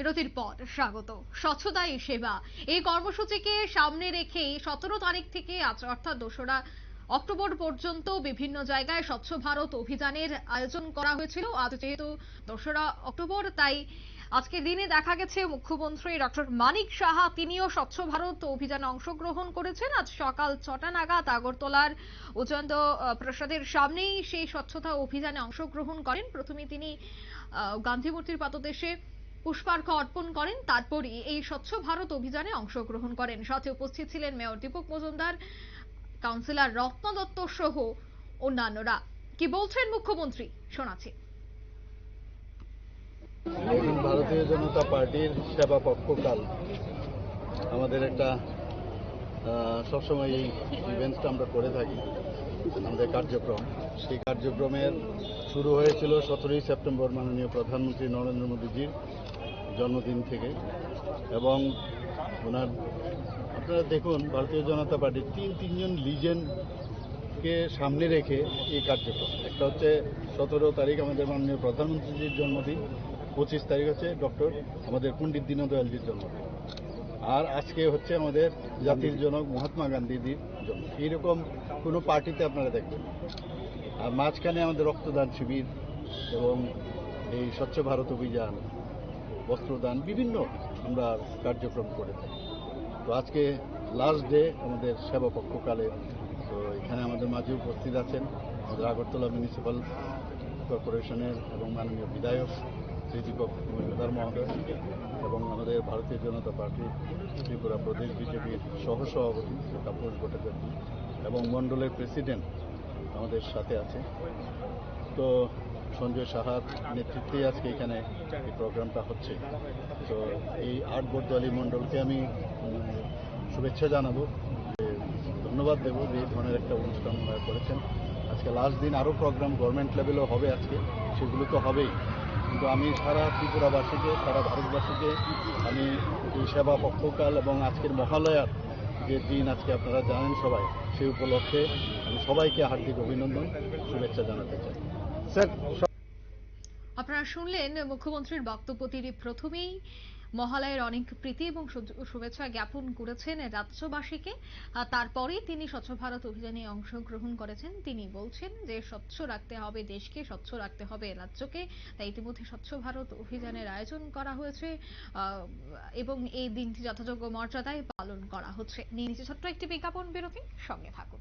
বিরতির পর স্বাগত। স্বচ্ছতাই সেবা। এই কর্মসূচিকে সামনে রেখে সতেরো তারিখ থেকে আজ অর্থাৎ দোসরা অক্টোবর পর্যন্ত বিভিন্ন জায়গায় স্বচ্ছ ভারত অভিযানের আয়োজন করা হয়েছিল। আজ যেহেতু দোসরা অক্টোবর, তাই আজকের দিনে দেখা গেছে মুখ্যমন্ত্রী ডক্টর মানিক সাহা তিনিও স্বচ্ছ ভারত অভিযানে অংশগ্রহণ করেছেন। আজ সকাল ছটা নাগাদ আগরতলার উচন্দ প্রসাদের সামনেই সেই স্বচ্ছতা অভিযানে অংশগ্রহণ করেন। প্রথমে তিনি গান্ধী মূর্তির পাদদেশে পুষ্পার্ঘ অর্পণ করেন, তারপরই এই স্বচ্ছ ভারত অভিযানে অংশগ্রহণ করেন। সাথে উপস্থিত ছিলেন মেয়র দীপক মজুমদার, কাউন্সিলর রত্ন দত্ত সহ অন্যান্যরা। কি বলছেন মুখ্যমন্ত্রী? শোনাচ্ছি। ভারতীয় জনতা পার্টির সেবা পক্ষকাল। আমাদের একটা সবসময় এই ইভেন্টসটা আমরা করে থাকি, আমাদের কার্যক্রম। সেই কার্যক্রমের শুরু হয়েছিল সতেরোই সেপ্টেম্বর মাননীয় প্রধানমন্ত্রী নরেন্দ্র মোদীজির। জন্মদিন থেকে। এবং ওনার, আপনারা দেখুন, ভারতীয় জনতা পার্টির তিন, তিনজন লিজেন্ডকে সামনে রেখে এই কার্যক্রম। একটা হচ্ছে সতেরো তারিখ আমাদের মাননীয় প্রধানমন্ত্রীজির জন্মদিন, পঁচিশ তারিখ হচ্ছে ডক্টর আমাদের পণ্ডিত দীনদয়ালজির জন্মদিন। আর আজকে হচ্ছে আমাদের জাতির জনক মহাত্মা গান্ধীজির জন্ম এইরকম কোনো পার্টিতে আপনারা দেখবেন আর মাঝখানে আমাদের রক্তদান শিবির এবং এই স্বচ্ছ ভারত অভিযান বস্ত্রদান, বিভিন্ন আমরা কার্যক্রম করে থাকি। তো আজকে লাস্ট ডে আমাদের সেবা পক্ষকালে, তো এখানে আমাদের মাঝে উপস্থিত আছেন আমাদের আগরতলা মিউনিসিপ্যাল কর্পোরেশনের এবং মাননীয় বিধায়ক দীপক মজুমদার মহোদয় এবং আমাদের ভারতীয় জনতা পার্টি, ত্রিপুরা প্রদেশ বিজেপির সহসভাপতি তাপস ভট্টাচার্য এবং মণ্ডলের প্রেসিডেন্ট আমাদের সাথে আছে তো সঞ্জয় সাহার নেতৃত্বে আজকে এখানে এই প্রোগ্রামটা হচ্ছে। তো এই আট বর্দোয়ালি মণ্ডলকে আমি শুভেচ্ছা জানাব ধন্যবাদ দেবো যে এই ধরনের একটা অনুষ্ঠান ওনারা করেছেন। আজকে লাস্ট দিন আরও প্রোগ্রাম গভর্নমেন্ট লেভেলেও হবে আজকে, সেগুলো তো হবেই। কিন্তু আমি সারা ত্রিপুরাবাসীকে, সারা ভারতবাসীকে, আমি এই সেবা পক্ষকাল এবং আজকের মহালয়ার যে দিন আজকে আপনারা জানেন সবাই, সেই উপলক্ষে আমি সবাইকে হার্দিক অভিনন্দন, শুভেচ্ছা জানাতে চাই। আপনারা শুনলেন মুখ্যমন্ত্রীর বক্তব্য, তিনি প্রথমেই মহালয়ের অনেক প্রীতি এবং শুভেচ্ছা জ্ঞাপন করেছেন রাজ্যবাসীকে। আর তারপরেই তিনি স্বচ্ছ ভারত অভিযানে অংশগ্রহণ করেছেন। তিনি বলছেন যে, স্বচ্ছ রাখতে হবে দেশকে, স্বচ্ছ রাখতে হবে রাজ্যকে। তাই ইতিমধ্যে স্বচ্ছ ভারত অভিযানের আয়োজন করা হয়েছে এবং এই দিনটি যথাযোগ্য মর্যাদায় পালন করা হচ্ছে। নিয়ে নিচে ছোট্ট একটি বিজ্ঞাপন বিরতি, সঙ্গে থাকুন।